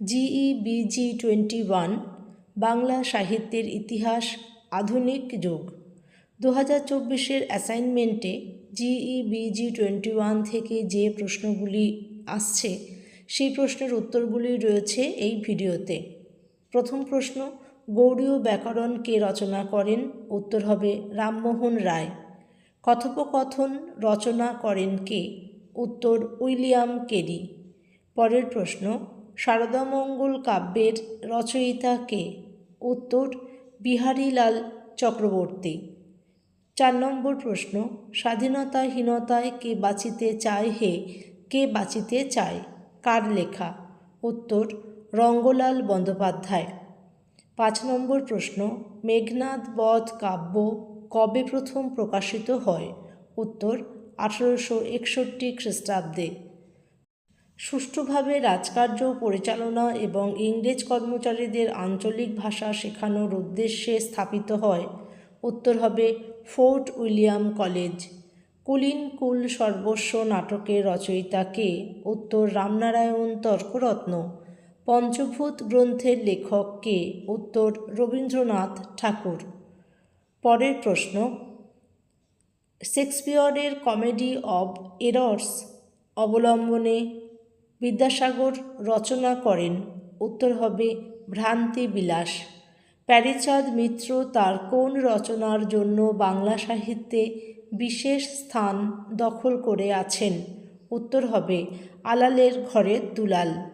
GE BG twenty one Bangla সাহিত্যের ইতিহাস আধুনিক যুগ। দু হাজার চব্বিশের অ্যাসাইনমেন্টে জিই বিজি টোয়েন্টি ওয়ান থেকে যে প্রশ্নগুলি আসছে, সেই প্রশ্নের উত্তরগুলি রয়েছে এই ভিডিওতে। প্রথম প্রশ্ন, গৌড়ীয় ব্যাকরণ কে রচনা করেন? উত্তর হবে রামমোহন রায়। কথোপকথন রচনা করেন কে? উত্তর উইলিয়াম কেরি। পরের প্রশ্ন শারদামঙ্গল কাব্যের রচয়িতা কে? উত্তর, বিহারীলাল চক্রবর্তী। চার নম্বর প্রশ্ন, স্বাধীনতাহীনতায় কে বাঁচিতে চায় হে? কে বাঁচিতে চায়? কার লেখা? উত্তর, রঙ্গলাল বন্দ্যোপাধ্যায়। পাঁচ নম্বর প্রশ্ন, মেঘনাদ বধ কাব্য কবে প্রথম প্রকাশিত হয়? উত্তর, আঠারোশো একষট্টি খ্রিস্টাব্দে। সুষ্ঠুভাবে রাজকার্য, পরিচালনা এবং ইংরেজ কর্মচারীদের আঞ্চলিক ভাষা শেখানোর উদ্দেশ্যে স্থাপিত হয়। উত্তর হবে Fort William college. Kulin Kul Sarbaswa নাটকের রচয়িতা কে? উত্তর রামনারায়ণ তর্করত্ন। পঞ্চভূত গ্রন্থের লেখক কে? উত্তর রবীন্দ্রনাথ ঠাকুর। পরের প্রশ্ন, শেক্সপিয়রের কমেডি অব এরর্স অবলম্বনে বিদ্যাসাগর রচনা করেন। উত্তর হবে, ভ্রান্তি বিলাস। প্যারিচাঁদ মিত্র তার কোন রচনার জন্য বাংলা সাহিত্যে বিশেষ স্থান দখল করে আছেন? উত্তর হবে, আলালের ঘরের দুলাল।